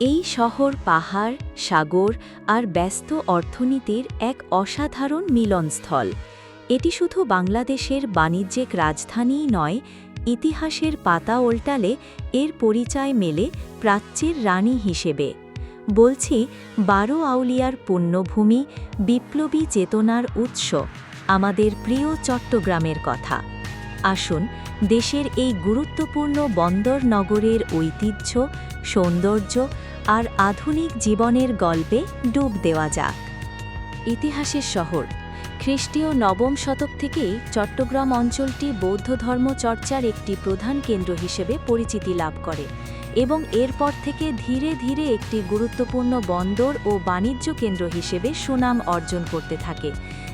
এই শহর পাহাড়, সাগর আর ব্যস্ত অর্থনীতির এক অসাধারণ মিলনস্থল। এটি শুধু বাংলাদেশের বাণিজ্যিক রাজধানীই নয়, ইতিহাসের পাতা ওল্টালে এর পরিচয় মেলে প্রাচ্যের রানী হিসেবে। বলছি, বারো আউলিয়ার পুণ্যভূমি, বিপ্লবী চেতনার উৎস, আমাদের প্রিয় চট্টগ্রামের কথা। আসুন, দেশের এই গুরুত্বপূর্ণ বন্দর নগরের ঐতিহ্য, সৌন্দর্য আর আধুনিক জীবনের গল্পে ডুব দেওয়া যাক। ইতিহাসের শহর, খ্রিস্টীয় নবম শতক থেকেই চট্টগ্রাম অঞ্চলটি বৌদ্ধ ধর্ম চর্চার একটি প্রধান কেন্দ্র হিসেবে পরিচিতি লাভ করে এবং এরপর থেকে ধীরে ধীরে একটি গুরুত্বপূর্ণ বন্দর ও বাণিজ্য কেন্দ্র হিসেবে সুনাম অর্জন করতে থাকে,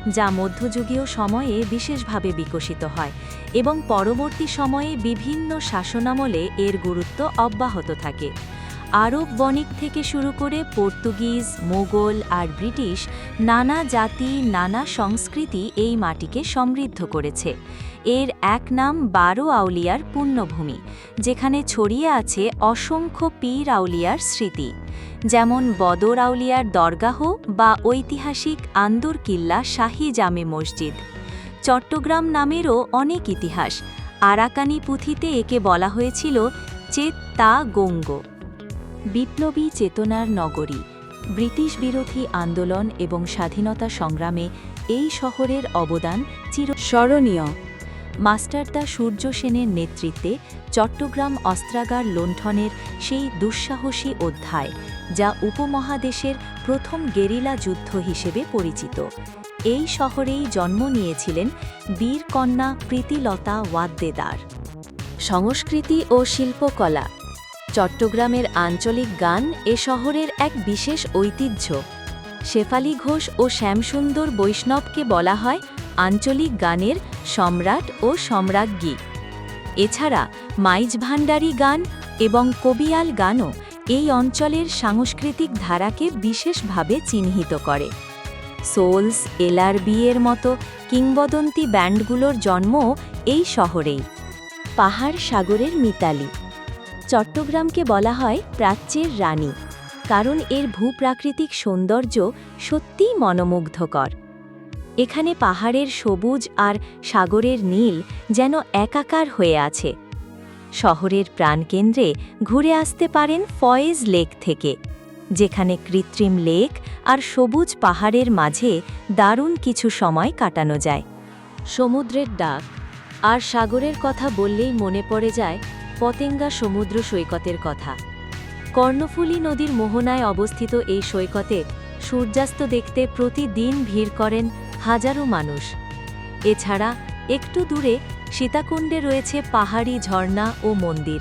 যা মধ্যযুগীয় সময়ে বিশেষভাবে বিকশিত হয় এবং পরবর্তী সময়ে বিভিন্ন শাসনামলে এর গুরুত্ব অব্যাহত থাকে। আরব বণিক থেকে শুরু করে পর্তুগিজ, মোগল আর ব্রিটিশ নানা জাতি, নানা সংস্কৃতি এই মাটিকে সমৃদ্ধ করেছে। এর এক নাম বারো আউলিয়ার পুণ্যভূমি যেখানে ছড়িয়ে আছে অসংখ্য পীর আউলিয়ার স্মৃতি। যেমন বদর আউলিয়ার দরগাহ বা ঐতিহাসিক আন্দর কিল্লা শাহী জামে মসজিদ। চট্টগ্রাম নামেরও অনেক ইতিহাস, আরাকানি পুঁথিতে একে বলা হয়েছিল চেত্তা গঙ্গ। বিপ্লবী চেতনার নগরী, ব্রিটিশ বিরোধী আন্দোলন এবং স্বাধীনতা সংগ্রামে এই শহরের অবদান চিরস্মরণীয় মাস্টারদা সূর্য সেনের নেতৃত্বে চট্টগ্রাম অস্ত্রাগার লুণ্ঠনের সেই দুঃসাহসী অধ্যায়, যা উপমহাদেশের প্রথম গেরিলা যুদ্ধ হিসেবে পরিচিত। এই শহরেই জন্ম নিয়েছিলেন বীরকন্যা প্রীতিলতা ওয়াদ্দেদার। সংস্কৃতি ও শিল্পকলা চট্টগ্রামের আঞ্চলিক গান এ শহরের এক বিশেষ ঐতিহ্য। শেফালি ঘোষ ও শ্যামসুন্দর বৈষ্ণবকে বলা হয় আঞ্চলিক গানের সম্রাট ও সম্রাজ্ঞী। এছাড়া মাইজ ভাণ্ডারী গান এবং কবিয়াল গানও এই অঞ্চলের সাংস্কৃতিক ধারাকে বিশেষভাবে চিহ্নিত করে। সোলস, এলআরবি এর মতো কিংবদন্তি ব্যান্ডগুলোর জন্মও এই শহরেই। পাহাড় সাগরের মিতালি। চট্টগ্রামকে বলা হয় প্রাচ্যের রানী, কারণ এর ভূপ্রাকৃতিক সৌন্দর্য সত্যিই মনোমুগ্ধকর। এখানে পাহাড়ের সবুজ আর সাগরের নীল যেন একাকার হয়ে আছে। শহরের প্রাণকেন্দ্রে ঘুরে আসতে পারেন ফয়েজ লেক থেকে, যেখানে কৃত্রিম লেক আর সবুজ পাহাড়ের মাঝে দারুণ কিছু সময় কাটানো যায়। সমুদ্রের ডাক আর সাগরের কথা বললেই মনে পড়ে যায় পতেঙ্গা সমুদ্র সৈকতের কথা। কর্ণফুলী নদীর মোহনায় অবস্থিত এই সৈকতে সূর্যাস্ত দেখতে প্রতিদিন ভিড় করেন হাজারো মানুষ। এছাড়া একটু দূরে সীতাকুণ্ডে রয়েছে পাহাড়ি ঝর্ণা ও মন্দির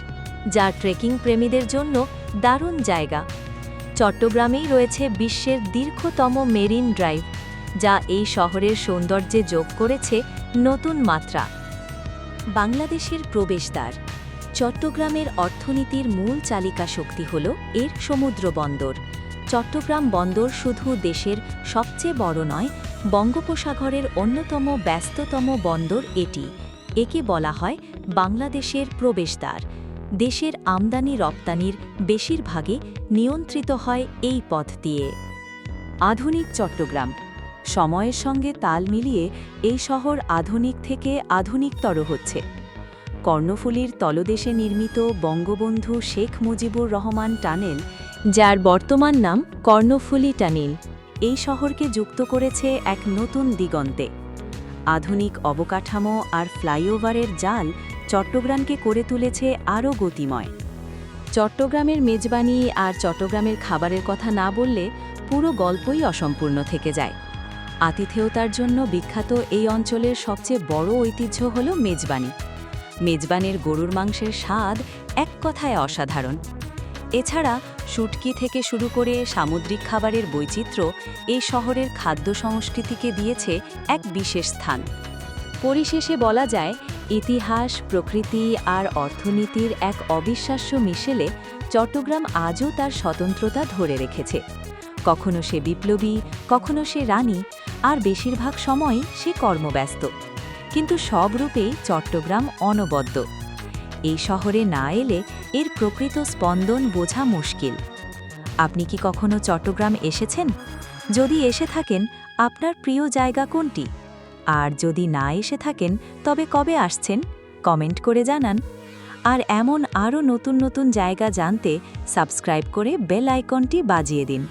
যা ট্রেকিং প্রেমীদের জন্য দারুণ জায়গা। চট্টগ্রামেই রয়েছে বিশ্বের দীর্ঘতম মেরিন ড্রাইভ, যা এই শহরের সৌন্দর্যে যোগ করেছে নতুন মাত্রা। বাংলাদেশের প্রবেশদ্বার। চট্টগ্রামের অর্থনীতির মূল চালিকা শক্তি হল এর সমুদ্র বন্দর। চট্টগ্রাম বন্দর শুধু দেশের সবচেয়ে বড় নয়, বঙ্গোপসাগরের অন্যতম ব্যস্ততম বন্দর এটি। একে বলা হয় বাংলাদেশের প্রবেশদ্বার। দেশের আমদানি রপ্তানির বেশিরভাগই নিয়ন্ত্রিত হয় এই পথ দিয়ে। আধুনিক চট্টগ্রাম। সময়ের সঙ্গে তাল মিলিয়ে এই শহর আধুনিক থেকে আধুনিকতর হচ্ছে। কর্ণফুলীর তলদেশে নির্মিত বঙ্গবন্ধু শেখ মুজিবুর রহমান টানেল, যার বর্তমান নাম কর্ণফুলী টানেল, এই শহরকে যুক্ত করেছে এক নতুন দিগন্তে। আধুনিক অবকাঠামো আর ফ্লাইওভারের জাল চট্টগ্রামকে করে তুলেছে আরও গতিময়। চট্টগ্রামের মেজবানি আর চট্টগ্রামের খাবারের কথা না বললে পুরো গল্পই অসম্পূর্ণ থেকে যায়। আতিথেয়তার জন্য বিখ্যাত এই অঞ্চলের সবচেয়ে বড় ঐতিহ্য হল মেজবানি। মেজবানের গরুর মাংসের স্বাদ এক কথায় অসাধারণ। এছাড়া শুটকি থেকে শুরু করে সামুদ্রিক খাবারের বৈচিত্র্য এই শহরের খাদ্য সংস্কৃতিকে দিয়েছে এক বিশেষ স্থান। পরিশেষে বলা যায়, ইতিহাস, প্রকৃতি আর অর্থনীতির এক অবিশ্বাস্য মিশেলে চট্টগ্রাম আজও তার স্বতন্ত্রতা ধরে রেখেছে। কখনো সে বিপ্লবী, কখনো সে রানী, আর বেশিরভাগ সময়ই সে কর্মব্যস্ত। কিন্তু সব রূপেই চট্টগ্রাম অনবদ্য। এই শহরে না এলে এর প্রকৃত স্পন্দন বোঝা মুশকিল। আপনি কি কখনো চট্টগ্রাম এসেছেন? যদি এসে থাকেন, আপনার প্রিয় জায়গা কোনটি? আর যদি না এসে থাকেন, তবে কবে আসছেন? কমেন্ট করে জানান। আর এমন আরও নতুন নতুন জায়গা জানতে সাবস্ক্রাইব করে বেল আইকনটি বাজিয়ে দিন।